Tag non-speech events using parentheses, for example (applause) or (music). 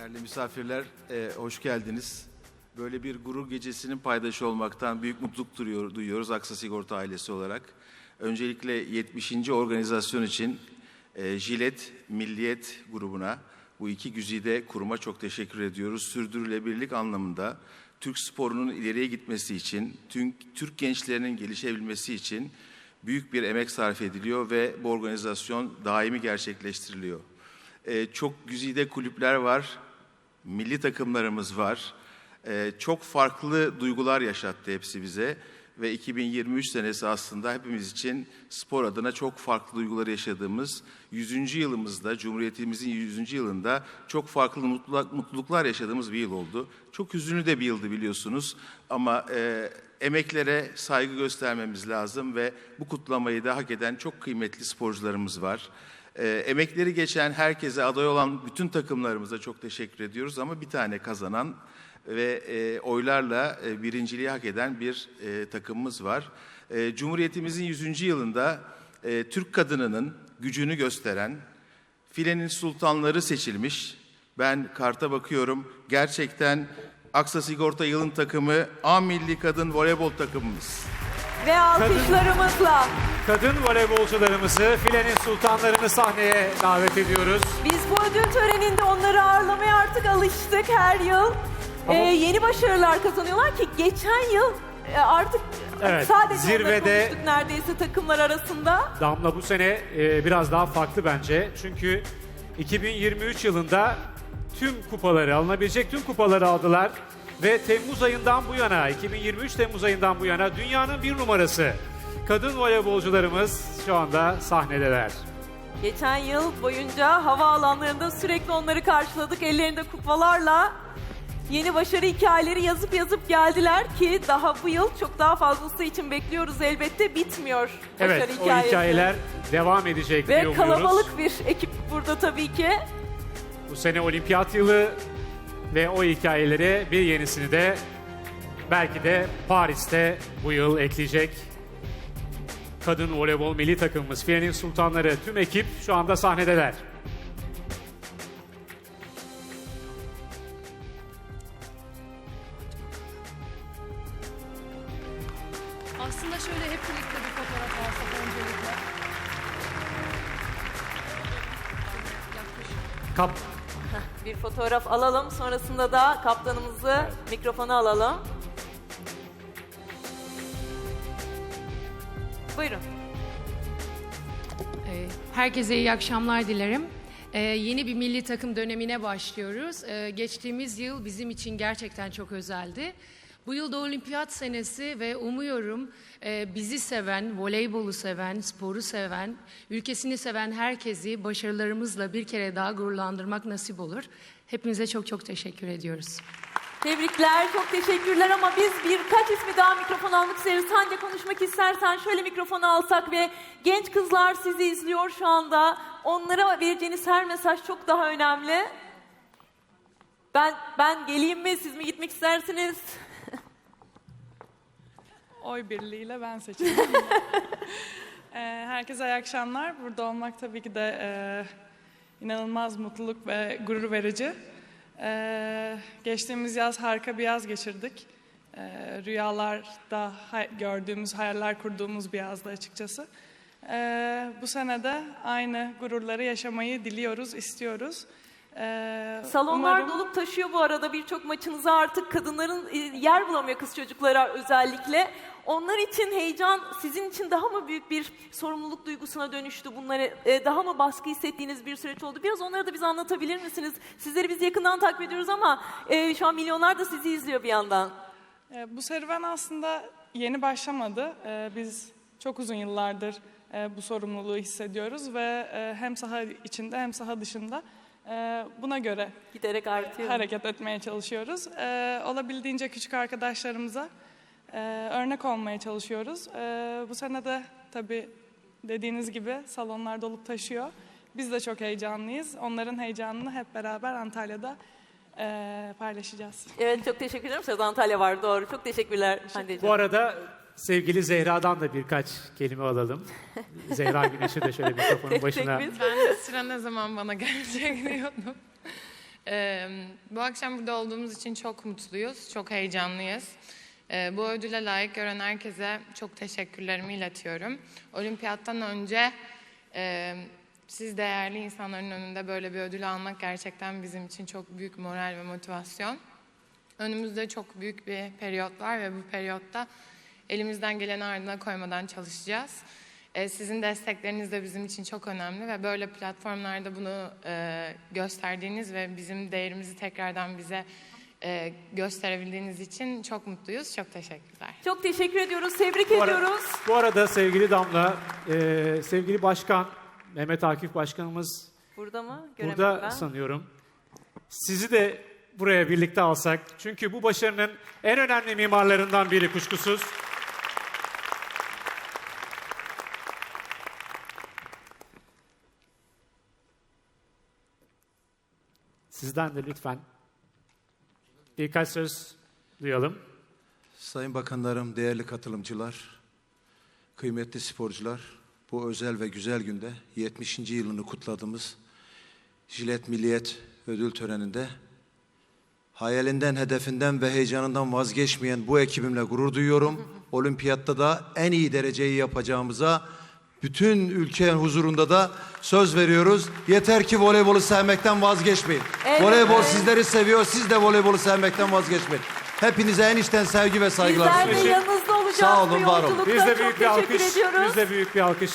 Değerli misafirler, e, hoş geldiniz. Böyle bir gurur gecesinin paydaşı olmaktan büyük mutluluk duyuyor- duyuyoruz Aksa Sigorta ailesi olarak. Öncelikle 70. organizasyon için e, Jilet Milliyet grubuna, bu iki güzide kuruma çok teşekkür ediyoruz. Sürdürülebilirlik anlamında Türk sporunun ileriye gitmesi için, tüm Türk gençlerinin gelişebilmesi için büyük bir emek sarf ediliyor ve bu organizasyon daimi gerçekleştiriliyor. Ee, çok güzide kulüpler var, milli takımlarımız var. Ee, çok farklı duygular yaşattı hepsi bize ve 2023 senesi aslında hepimiz için spor adına çok farklı duygular yaşadığımız 100. yılımızda, Cumhuriyetimizin 100. yılında çok farklı mutluluk- mutluluklar yaşadığımız bir yıl oldu. Çok hüzünlü de bir yıldı biliyorsunuz ama e, emeklere saygı göstermemiz lazım ve bu kutlamayı da hak eden çok kıymetli sporcularımız var. Ee, emekleri geçen herkese aday olan bütün takımlarımıza çok teşekkür ediyoruz ama bir tane kazanan ve e, oylarla e, birinciliği hak eden bir e, takımımız var. Cumhuriyetimizin 100. yılında Türk kadınının gücünü gösteren filenin sultanları seçilmiş. Ben karta bakıyorum. Gerçekten Aksa Sigorta yılın takımı A Milli Kadın Voleybol takımımız. Ve alkışlarımızla Kadın voleybolcularımızı, filenin sultanlarını sahneye davet ediyoruz. biz bu ödül töreninde onları ağırlamaya artık alıştık her yıl. Ee, yeni başarılar kazanıyorlar ki geçen yıl e, artık Evet, sadece zirvede- onları konuştuk neredeyse takımlar arasında. Damla bu sene e, biraz daha farklı bence. Çünkü 2023 yılında tüm kupaları, alınabilecek tüm kupaları aldılar. Ve Temmuz ayından bu yana, 2023 Temmuz ayından bu yana dünyanın bir numarası. Kadın voleybolcularımız şu anda sahnedeler. Geçen yıl boyunca havaalanlarında sürekli onları karşıladık ellerinde kupalarla. Yeni başarı hikayeleri yazıp yazıp geldiler ki daha bu yıl çok daha fazlası için bekliyoruz elbette bitmiyor Evet, başarı o hikayesi. hikayeler devam edecek Ve diye umuyoruz. kalabalık bir ekip burada tabii ki. Bu sene olimpiyat yılı ve o hikayelere bir yenisini de belki de Paris'te bu yıl ekleyecek. Kadın voleybol milli takımımız Filenin Sultanları tüm ekip şu anda sahnedeler. Aslında şöyle hep birlikte bir fotoğraf alsak öncelikle. Yaklaş. Kap Bir fotoğraf alalım. Sonrasında da kaptanımızı mikrofona alalım. Buyurun. Ee, Herkese iyi akşamlar dilerim. Ee, yeni bir milli takım dönemine başlıyoruz. Ee, geçtiğimiz yıl bizim için gerçekten çok özeldi. Bu yıl da olimpiyat senesi ve umuyorum e, bizi seven, voleybolu seven, sporu seven, ülkesini seven herkesi başarılarımızla bir kere daha gururlandırmak nasip olur. Hepinize çok çok teşekkür ediyoruz. Tebrikler, çok teşekkürler ama biz birkaç ismi daha mikrofon almak isteriz. Sen de konuşmak istersen şöyle mikrofonu alsak ve genç kızlar sizi izliyor şu anda. Onlara vereceğiniz her mesaj çok daha önemli. Ben ben geleyim mi? Siz mi gitmek istersiniz? Oy birliğiyle ben seçildim. (laughs) Ee, Herkese iyi akşamlar. Burada olmak tabii ki de e, inanılmaz mutluluk ve gurur verici. Ee, geçtiğimiz yaz harika bir yaz geçirdik. Ee, rüyalarda hay- gördüğümüz, hayaller kurduğumuz bir yazdı açıkçası. Ee, bu sene de aynı gururları yaşamayı diliyoruz, istiyoruz. Ee, Salonlar umarım- dolup taşıyor bu arada. Birçok maçınıza artık kadınların e, yer bulamıyor kız çocuklara özellikle. Onlar için heyecan sizin için daha mı büyük bir sorumluluk duygusuna dönüştü? Bunları e, daha mı baskı hissettiğiniz bir süreç oldu? Biraz onları da bize anlatabilir misiniz? Sizleri biz yakından takip ediyoruz ama e, şu an milyonlar da sizi izliyor bir yandan. E, Bu serüven aslında yeni başlamadı. E, Biz çok uzun yıllardır e, bu sorumluluğu hissediyoruz ve e, hem saha içinde hem saha dışında e, buna göre Giderek artıyor. hareket etmeye çalışıyoruz. E, Olabildiğince küçük arkadaşlarımıza e, örnek olmaya çalışıyoruz. E, Bu sene de tabii dediğiniz gibi salonlar dolup taşıyor. Biz de çok heyecanlıyız. Onların heyecanını hep beraber Antalya'da e, paylaşacağız. Evet çok teşekkür ederim. Söz Antalya var doğru. Çok teşekkürler Hande'ciğim. bu arada sevgili Zehra'dan da birkaç kelime alalım. Zehra Güneş'i de şöyle mikrofonun başına. Ben de sıra ne zaman bana gelecek (laughs) diyordum. Ee, bu akşam burada olduğumuz için çok mutluyuz, çok heyecanlıyız. Ee, bu ödüle layık gören herkese çok teşekkürlerimi iletiyorum. Olimpiyattan önce e, siz değerli insanların önünde böyle bir ödül almak gerçekten bizim için çok büyük moral ve motivasyon. Önümüzde çok büyük bir periyot var ve bu periyotta elimizden geleni ardına koymadan çalışacağız. Ee, sizin destekleriniz de bizim için çok önemli ve böyle platformlarda bunu e, gösterdiğiniz ve bizim değerimizi tekrardan bize e, gösterebildiğiniz için çok mutluyuz. Çok teşekkürler. Çok teşekkür ediyoruz. Tebrik Bu, ara- ediyoruz. bu arada sevgili Damla, e, sevgili başkan, Mehmet Akif Başkanımız Burada mı? Göremedim burada ben. sanıyorum. Sizi de buraya birlikte alsak. Çünkü bu başarının en önemli mimarlarından biri kuşkusuz. Sizden de lütfen birkaç söz duyalım. Sayın bakanlarım, değerli katılımcılar, kıymetli sporcular, bu özel ve güzel günde 70. yılını kutladığımız Jilet Milliyet Ödül Töreni'nde hayalinden, hedefinden ve heyecanından vazgeçmeyen bu ekibimle gurur duyuyorum. Olimpiyatta da en iyi dereceyi yapacağımıza bütün ülkenin huzurunda da söz veriyoruz. Yeter ki voleybolu sevmekten vazgeçmeyin. Evet. Voleybol sizleri seviyor, siz de voleybolu sevmekten vazgeçmeyin. Hepinize en içten sevgi ve saygılar Bizler de sunuyorum. yanınızda olacağız Sağ olun, bu var olun. yolculukta. Biz de Çok büyük bir teşekkür alkış, ediyoruz. biz de büyük bir alkış